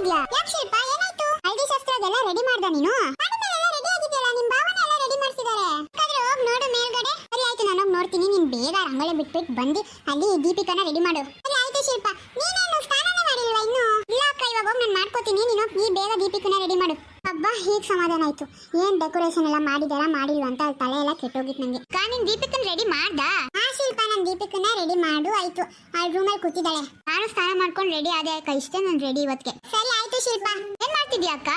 ಮಾಡ್ತಿದ್ಯಾ ಯಾಕೆ ಏನಾಯ್ತು? ರೆಡಿ ಮಾಡ್ದ ನೀನು? ರೆಡಿ ಆಗಿದೆಯಲ್ಲ ರೆಡಿ ಹಾಗಾದ್ರೆ ಹೋಗ್ ನೋಡು ಮೇಲ್ಗಡೆ. ಸರಿ ಆಯ್ತು, ನಾನು ನೋಡ್ತೀನಿ. ಬೇಗ ರಂಗೋಲಿ ಬಿಟ್ಬಿಟ್ಟು ಬಂದು ಅಲ್ಲಿ ದೀಪಿಕನ ರೆಡಿ ಮಾಡು. ಸರಿ ಆಯ್ತು ಶಿಲ್ಪ, ನೀನೇನು ಹೀಗ್ ಸಮಾಧಾನ ಆಯ್ತು. ಏನ್ ಡೆಕೋರೇಷನ್ ಎಲ್ಲ ಮಾಡಿದಾರ ಮಾಡಿಲ್ವಾ ಅಂತ ಅಲ್ಲಿ ತಲೆ ಎಲ್ಲ ಕೆಟ್ಟೋಗಿತ್ತು ನಂಗೆ. ಕಾ ನೀನ್ ದೀಪಿಕನ್ ರೆಡಿ ಮಾಡ್ದಾ? ಹಾ ಶಿಲ್ಪ ನನ್ ದೀಪಿಕನ್ನ ರೆಡಿ ಮಾಡು ಆಯ್ತು. ಆ ರೂಮಲ್ಲಿ ಕೂತಿದ್ದಾಳೆ. ನಾನು ಸ್ನಾನ ಮಾಡ್ಕೊಂಡು ರೆಡಿ ಆದೆ ಅಕ್ಕ. ಇಷ್ಟೇ ನಾನು ರೆಡಿ ಇವತ್ತಿಗೆ ಸರಿ ಆಯ್ತು ಶಿಲ್ಪ. ಏನ್ ಮಾಡ್ತಿದ್ಯಾ ಅಕ್ಕ?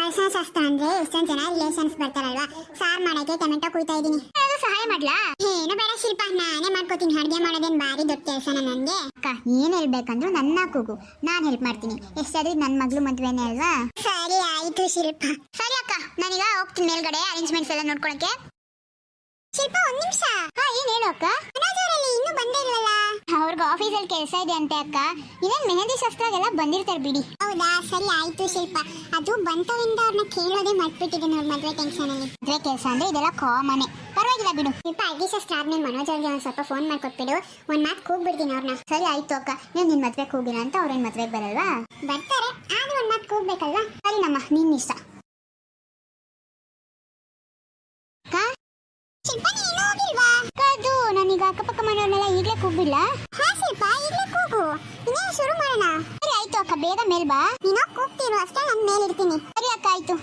ಅರಸಿನ ಶಾಸ್ತ್ರ ಅಂದ್ರೆ ಎಷ್ಟೊಂದ್ ಜನ ರಿಲೇಷನ್ಸ್ ಬರ್ತಾರಲ್ವಾ? ಸಾರ್ ಮಾಡಕ್ಕೆ ಟೊಮೆಟೊ ಕುಯ್ತಾ ಇದೀನಿ ಸಹಾಯ ಮಾಡ್ಲಾ? ಏನು ಬೇಡ ಶಿಲ್ಪ ನಾನೇ ಮಾಡ್ಕೋತೀನಿ. ಅಡ್ಗೆ ಮಾಡೋದೇನ್ ಬಾರಿ ದೊಡ್ಡ ಕೆಲಸನ ನನ್ಗೆ ಅಕ್ಕ ಏನ್ ಹೇಳ್ಬೇಕಂದ್ರು ನನ್ನ ಕೂಗು. ನಾನ್ ಹೆಲ್ಪ್ ಮಾಡ್ತೀನಿ. ಎಷ್ಟಾದ್ರೂ ನನ್ ಮಗ್ಳು ಮದ್ವೆನೇ ಅಲ್ವಾ? ಸರಿ ಆಯ್ತು ಶಿಲ್ಪ. ಅಕ್ಕ ನಾನೀಗ ಹೋಗ್ತೀನಿ ಮೇಲ್ಗಡೆ ಅರೇಂಜ್ಮೆಂಟ್ಸ್ ಎಲ್ಲ ನೋಡ್ಕೊಳಕ್ಕೆ. ಶಿಲ್ಪ ಒಂದ್ ನಿಮಿಷ. ಹಾ ಏನ್ ಹೇಳು ಅಕ್ಕ? ಮನೋಜರಲ್ಲಿ ಇನ್ನೂ ಬಂದೇ ಇಲ್ವಲ್ಲ? ಅವ್ರಿಗೆ ಆಫೀಸಲ್ಲಿ ಕೆಲಸ ಇದೆ ಅಂತೆ ಅಕ್ಕ. ಇನ್ನೇನ್ ಮೆಹಂದಿ ಶಾಸ್ತ್ರಗೆಲ್ಲ ಬಂದಿರ್ತಾರೆ ಬಿಡಿ. ಹೌದಾ? ಸರಿ ಆಯ್ತು ಶಿಲ್ಪ. ಅದು ಬಂತವಿಂದ ಅವ್ರನ್ನ ಕೇಳೋದೇ ಮರ್ತ್ಬಿಟ್ಟಿದೆ ನೋಡಿ ಮದ್ವೆ ಟೆನ್ಷನ್ ಅಲ್ಲಿ. ಮದ್ವೆ ಕೆಲಸ ಅಂದ್ರೆ ಇದೆಲ್ಲ ಕಾಮನೆ ಪರವಾಗಿಲ್ಲ ಬಿಡು. ಶಿಲ್ಪ ಅಡ್ಗೆ ಶಾಸ್ತ್ರ ಆದ್ಮೇಲೆ ಮನೋಜ್ ಅವ್ರಿಗೆ ಒಂದ್ ಸ್ವಲ್ಪ ಫೋನ್ ಮಾಡ್ಕೊಟ್ಬಿಡು ಒಂದ್ ಮಾತು ಕೂಗ್ಬಿಡ್ತೀನಿ ಅವ್ರನ್ನ ಸರಿ ಆಯ್ತು ಅಕ್ಕ. ನೀವು ನಿನ್ ಮದ್ವೆ ಕೂಗಿನ ಅಂತ ಅವ್ರೇನ್ ಮದ್ವೆಗೆ ಬರಲ್ವಾ? ಬರ್ತಾರೆ. ಆದ್ರೂ ಒಂದ್ ಮಾತು ಕೂಗ್ಬೇಕಲ್ವಾ? ಸರಿ ನಮ್ಮ ನಿನ್ ಇಷ್ಟ. ಶಿಲ್ಪ ನೀನು ಹೋಗಿಲ್ವಾ? ಅದು ನಾನೀಗ ಅಕ್ಕಪಕ್ಕ ಮನೆಯವ್ರನ್ನೆಲ್ಲ ಈಗಲೇ ಕೂಗಿಲ್ಲ ಹಾ, ಶಿಲ್ಪ, ಈಗಲೇ ಕೂಗು. ಇನ್ನೇನು ಶುರು ಮಾಡೋಣ? ಸರಿ, ಆಯ್ತು ಅಕ್ಕ, ಬೇಗ ಮೇಲ್ ಬಾ. ನೀನು ಕೂಗ್ತಿರು ಅಷ್ಟೇ ನಾನು ಮೇಲಿರ್ತೀನಿ ಸರಿ ಅಕ್ಕ, ಆಯ್ತು.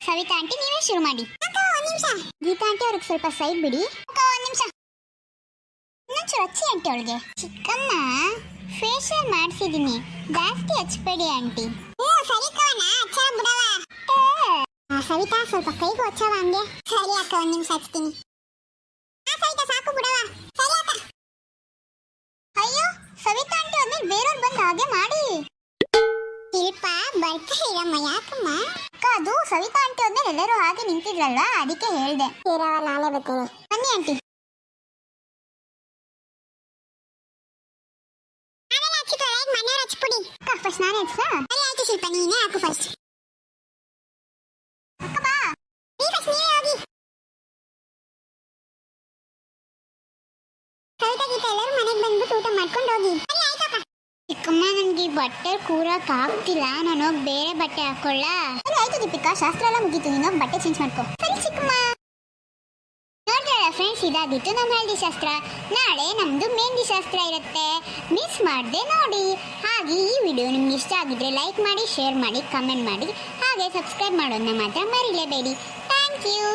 ಸವಿತಾ ಆಂಟಿ, ನೀವೇ ಶುರು ಮಾಡಿ. ಅಕ್ಕ, ಒಂದ್ ನಿಮಿಷ. ಗೀತಾ ಆಂಟಿ, ಅವ್ರಿಗೆ ಸ್ವಲ್ಪ ಸೈಡ್ ಬಿಡಿ. ಅಕ್ಕ, ಒಂದ್ ನಿಮಿಷ. ಇನ್ನೊಂಚೂರು ಹಚ್ಚಿ ಆಂಟಿ ಅವಳಿಗೆ. ಚಿಕ್ಕಮ್ಮ ಫೇಶಿಯಲ್ ಮಾಡಿಸಿದ್ದೀನಿ ಜಾಸ್ತಿ ಹಚ್ಚಬೇಡಿ ಆಂಟಿ. ಹ್ಞೂ ಸರಿ ಸವಿತಾ ಸ್ವಲ್ಪ ಕೈಗೂ ಹಚ್ಚವ ಹಂಗೆ. ಸರಿ ಅಕ್ಕ ಒಂದ್ ನಿಮಿಷ ಹಚ್ತೀನಿ. ಆ, ಸವಿತಾ ಸಾಕು ಬಿಡವ ಸರಿ ಅಕ್ಕ. ಅಯ್ಯೋ ಸವಿತಾ ಆಂಟಿ ಆದ್ಮೇಲೆ ಬೇರೆಯವ್ರು ಬಂದು ಹಾಗೆ ಮಾಡಿ. ಶಿಲ್ಪ ಬರ್ತಾ ಇರಮ್ಮ ಯಾಕಮ್ಮ? ಅಕ್ಕ ಅದು ಸವಿತಾ ಆಂಟಿ ಆದ್ಮೇಲೆ ಎಲ್ಲರೂ ಹಾಗೆ ನಿಂತಿದ್ರಲ್ಲ ಅದಕ್ಕೆ ಹೇಳ್ದೆ. ಇರವ ನಾನೇ ಬರ್ತೀನಿ. ಬನ್ನಿ ಆಂಟಿ. ಮನೆಯವ್ರು ಹಚ್ಬಿಡಿ ಅಕ್ಕ ಫಸ್ಟ್ ನಾನೇ ಹಚ್ಚಾ ಸರಿ ಆಯ್ತು ಶಿಲ್ಪ ನೀನೇ ಹಾಕು ಫಸ್ಟ್ ಅಕ್ಕ ಬಾ ನೀ ಫಸ್ಟ್ ನೀವೇ ಹೋಗಿ ಕವಿತಾ ಗೀತಾ ಎಲ್ಲರೂ ಮನೆಗೆ ಬಂದ್ಬಿಟ್ಟು ಊಟ ಮಾಡ್ಕೊಂಡು ಹೋಗಿ. ಚಿಕ್ಕಮ್ಮ, ನನಗೆ ಬಟ್ಟೆ ಕೂರಕ್ ಆಗ್ತಿಲ್ಲ ನಾನು ಬೇರೆ ಬಟ್ಟೆ ಹಾಕೊಳ್ಳ? ಸರಿ, ಆಯ್ತು ದೀಪಿಕಾ. ಶಾಸ್ತ್ರ ಎಲ್ಲ ಮುಗೀತು. ನೀನು ಬಟ್ಟೆ ಚೇಂಜ್ ಮಾಡ್ಕೋ. ಸರಿ, ಚಿಕ್ಕಮ್ಮ. ನೋಡ್ರಲ್ಲ ಫ್ರೆಂಡ್ಸ್ ಇದಾಗಿತ್ತು ನಮ್ಮ ಹಳದಿ ಶಾಸ್ತ್ರ. ನಾಳೆ ನಮ್ಮದು ಮೆಹಂದಿ ಶಾಸ್ತ್ರ ಇರುತ್ತೆ. ಮಿಸ್ ಮಾಡದೆ ನೋಡಿ. ಹಾಗೆ ಈ ವಿಡಿಯೋ ನಿಮ್ಗೆ ಇಷ್ಟ ಆಗಿದ್ರೆ ಲೈಕ್ ಮಾಡಿ ಶೇರ್ ಮಾಡಿ ಕಮೆಂಟ್ ಮಾಡಿ. ಹಾಗೆ ಸಬ್ಸ್ಕ್ರೈಬ್ ಮಾಡೋದನ್ನ ಮಾತ್ರ ಮರಿಲೇಬೇಡಿ. Thank you